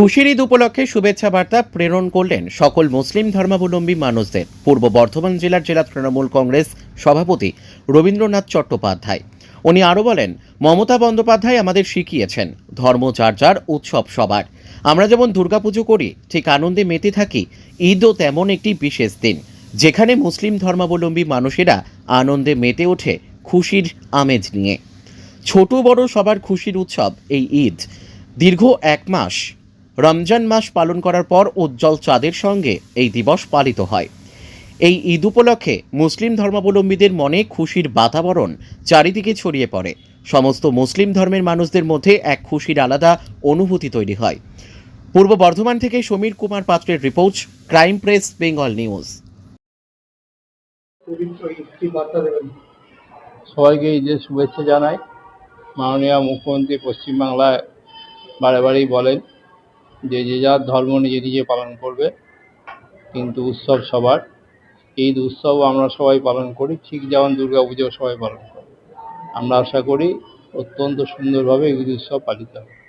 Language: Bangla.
খুশির ঈদ উপলক্ষে শুভেচ্ছা বার্তা প্রেরণ করলেন সকল মুসলিম ধর্মাবলম্বী মানুষদের। পূর্ব বর্ধমান জেলার জেলা তৃণমূল কংগ্রেস সভাপতি রবীন্দ্রনাথ চট্টোপাধ্যায়। উনি আরও বলেন, মমতা বন্দ্যোপাধ্যায় আমাদের শিখিয়েছেন ধর্ম যার যার উৎসব সবার। আমরা যেমন দুর্গাপুজো করি, ঠিক আনন্দে মেতে থাকি, ঈদও তেমন একটি বিশেষ দিন, যেখানে মুসলিম ধর্মাবলম্বী মানুষেরা আনন্দে মেতে ওঠে খুশির আমেজ নিয়ে। ছোট বড় সবার খুশির উৎসব এই ঈদ। দীর্ঘ এক মাস রমজান মাস পালন করার পর উজ্জ্বল চাঁদের সঙ্গে এই দিবস পালিত হয়। এই ঈদ উপলক্ষে মুসলিম ধর্মাবলম্বীদের মনে খুশির বাতাবরণ চারিদিকে ছড়িয়ে পড়ে। সমস্ত মুসলিম ধর্মের মানুষদের মধ্যে এক খুশির আলাদা অনুভূতি তৈরি হয়। পূর্ব বর্ধমান থেকে সমীর কুমার পাত্রের report, crime press, Bengal news. সবাইকে ঈদের শুভেচ্ছা জানাই। মাননীয় মুখ্যমন্ত্রী পশ্চিমবাংলায় বারে বারেই বলেন যে যে যার ধর্ম নিজে নিজে পালন করবে, কিন্তু উৎসব সবার। ঈদ উৎসব আমরা সবাই পালন করি, ঠিক যেমন দুর্গা পুজো সবাই পালন করি। আমরা আশা করি অত্যন্ত সুন্দরভাবে ঈদ উৎসব পালিত হবে।